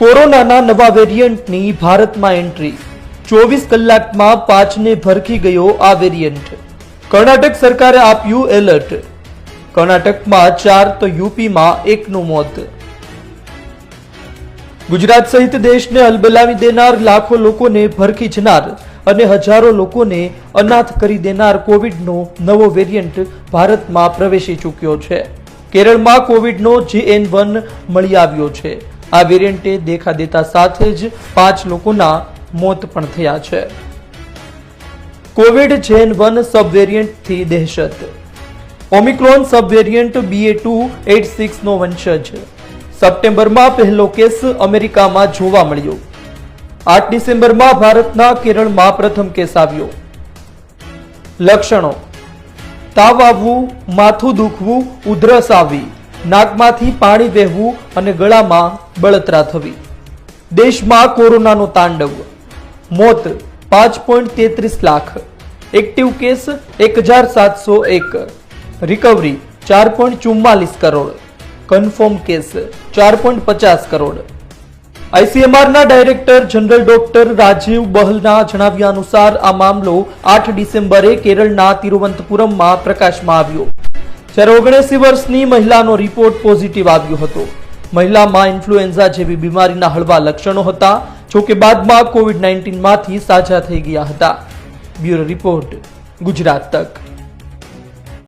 કોરોનાના નવા વેરિયન્ટની ભારતમાં એન્ટ્રી. ચોવીસ કલાકમાં પાંચને ભરખી ગયો આ વેરિયન્ટ. કર્ણાટક સરકારે આપ્યું એલર્ટ. કર્ણાટકમાં ચાર તો યુપીમાં એકનું મોત. ગુજરાત સહિત દેશને અલબલાવી દેનાર લાખો લોકોને ભરખી જનાર અને હજારો લોકોને અનાથ કરી દેનાર કોવિડનો નવો વેરિયન્ટ ભારતમાં પ્રવેશી ચૂક્યો છે. કેરળમાં કોવિડનો જેએન વન મળી આવ્યો છે. આ વેરિયન્ટે દેખા દેતા સાથે જ પાંચ લોકોના મોત પણ થયા છે. કોવિડ જેન વન સબ વેરિયન્ટથી દહેશત. Omicron sub variant BA two eight સિક્સનો વંશજ. સપ્ટેમ્બરમાં પહેલો કેસ અમેરિકામાં જોવા મળ્યો. આઠ ડિસેમ્બરમાં ભારતના કેરળમાં પ્રથમ કેસ આવ્યો. લક્ષણો. તાવ આવવું, માથું દુખવું, ઉધરસ આવવી નાકમાંથી પાણી વહેવું અને ગળામાં બળતરા થવી. દેશમાં કોરોનાનો તાંડવ. મોત પાંચ પોઈન્ટ તેત્રીસ લાખ. એક્ટિવ કેસ એક હજાર સાતસો એક. રિકવરી ચાર પોઈન્ટ ચુમ્માલીસ કરોડ. કન્ફર્મ કેસ ચાર પોઈન્ટ પચાસ કરોડ. આઈસીએમઆરના ડાયરેક્ટર જનરલ ડોક્ટર રાજીવ બહલના જણાવ્યા અનુસાર આ મામલો આઠ ડિસેમ્બરે કેરળના તિરુવનંતપુરમમાં પ્રકાશમાં આવ્યો. જ્યારે ઓગણસી વર્ષની મહિલાનો રિપોર્ટ પોઝિટિવ આવ્યો હતો. મહિલામાં ઇન્ફ્લુએન્ઝા જેવી બીમારીના હળવા લક્ષણો હતા જોકે બાદમાં કોવિડ નાઇન્ટીનમાંથી સાજા થઈ ગયા હતા. બ્યુરો રિપોર્ટ, ગુજરાત તક.